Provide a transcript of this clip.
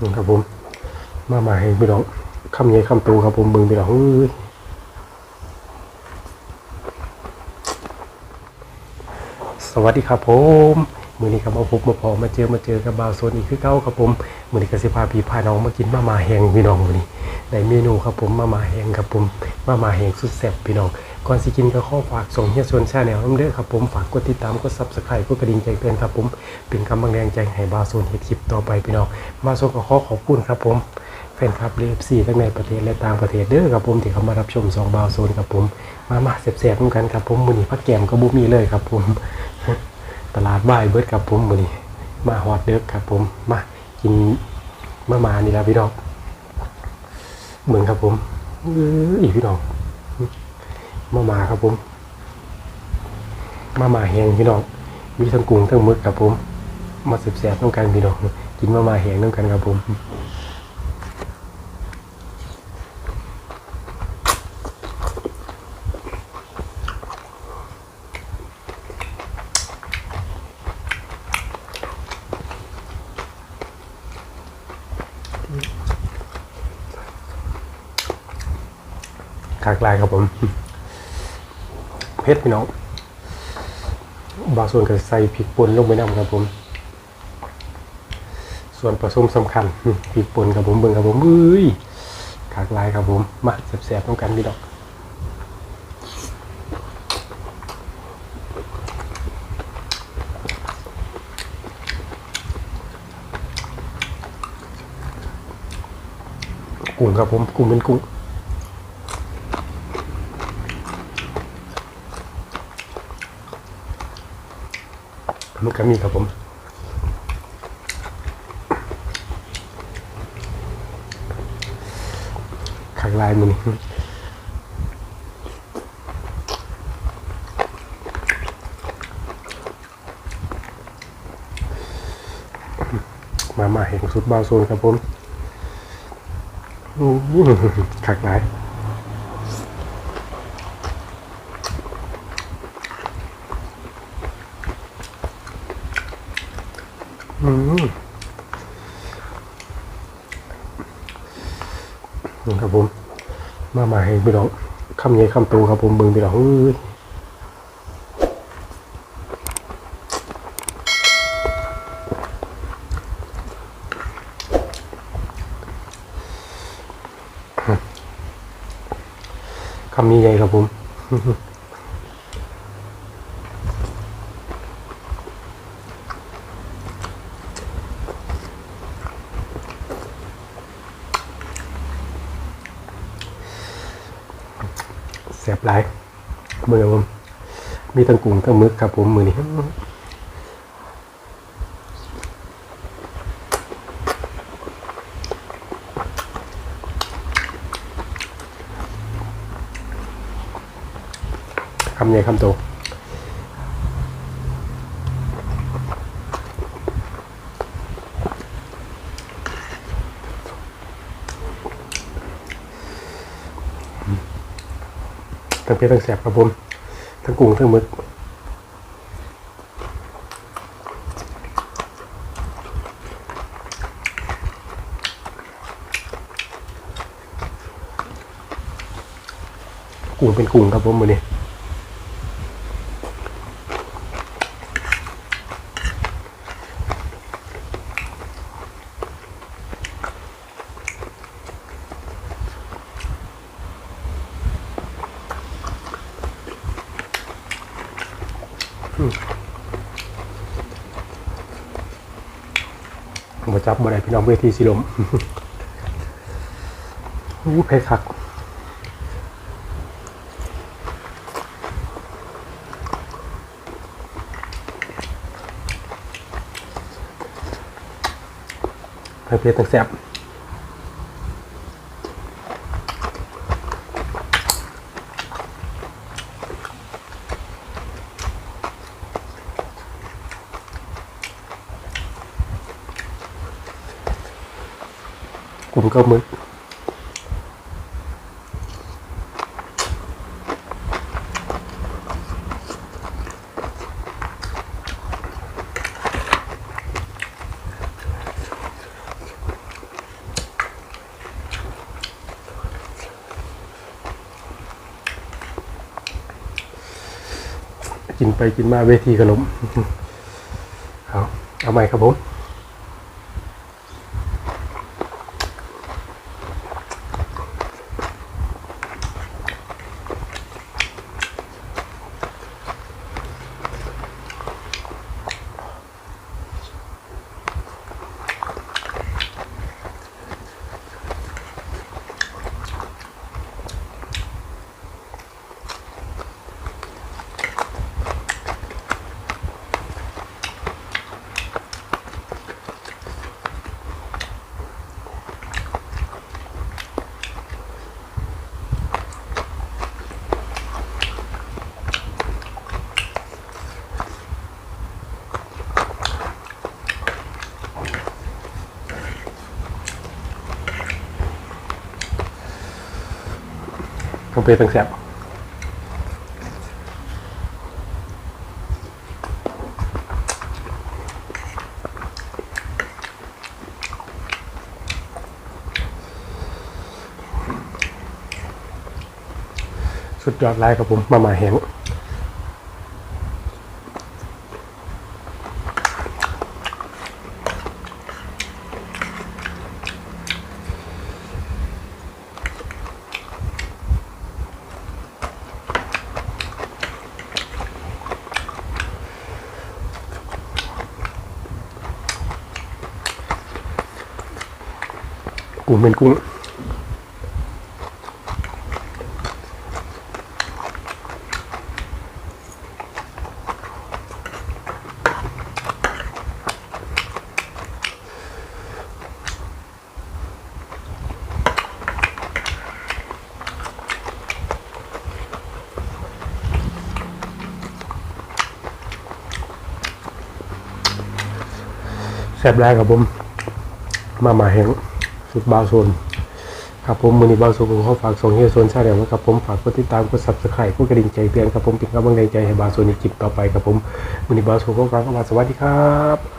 นี่ครับผม มามาให้พี่น้องคำใหญ่คำโตครับผมเบิ่งพี่น้องเอ้ยสวัสดีครับผมมือนี้ครับมาพบมาพอมาเจอมาเจอกับบาวโซนอีกคือเก้าครับผมมือนี้ก็สิพาพี่พาน้องมากินมามาแหงพี่น้องมือนี้ในเมนูครับผมมามาแหงครับผมมามาแหงสุดแซ่บพี่น้อง ก่อนสิกินก็ข้อฝากส่งเฮียชวนแชาแนลน้ำเด้อครับผมฝากกดติดตามกดซับสไครต์กดกระดิ่งแจ้งเตือนครับผมเป็นกำลังแรงใจให้บาโซนเฮ็ดคลิปต่อไปพี่น้องบาโซนก็ขอขอบคุณครับผมแฟนคลับเอฟซีทั้งในประเทศและต่างประเทศเด้อครับผมที่เขามารับชมสองบาวโซนครับผมมามาแซ่บๆเหมือนกันครับผมมือนี้พักแกมก็บุมีเลยครับผมตลาดบ่ายเบิดครับผมมือนี้มาฮอดเด้อครับผมมากินมามานี่ละพี่น้องเหมือนครับผมเอออีพี่น้อง มามาครับผม มามาแหงพี่น้อง มีทั้งกุ้งทั้งมึกครับผม มาแซ่บต้องกันพี่น้อง กินมามาแหงต้องกันครับผมขากลายครับผม เพชรพี่น้อง บางส่วนก็ใส่พริกป่นลงไปนำครับผม ส่วนผสมสำคัญพริกป่นครับผมเบิ่งครับผมเอ้ยขากลายครับผม มาแซ่บๆต้องกันพี่น้องกุ้งครับผมกุ้งเป็นกุ้ง มันก็มีครับผมขักลายมันนี่มามาเห็นสุดบาโซนครับผมขักลาย นี่ครับผม มาให้พี่น้องคำใหญ่คำโตครับผมเบิ่งพี่น้องเอ้ยคำนี้ใหญ่ครับผม แสบหลายมือผมมีทั้งกุ้งทั้งมึกครับผมมือนี้คำใหญ่คำโต ทั้งเผ็ดทั้งแสบครับผมทั้งกุ้งทั้งหมึกกุ้งเป็นกุ้งครับผมมือนี้ มาจับบ่ได้พี่น้องเวทีสิลมอู้เพคักเพชรทั้งแซ่บ กลุ่มก็มึกกินไปกินมาเวทีกระลมเอาเอาใหม่ครับผม ต้องเปตั้งแสบสุดยอดไลายครับผมมามาแหง กุ้งเป็นกุ้งแซ่บไลายครับผม มาหมาแหงุดบาวโซนครับผมมือนี้บาวโซนเขอฝากส่งเฮียโซนชาแนลนะครับผมฝากกดติดตามกดซับสไครต์กดกระดิ่งใจเตือนครับผมเป็นกำลังใจให้บาวโซนในคลิปต่อไปครับผมมือนี้บาวโซนก็ฝากคำว่าสวัสดีครับ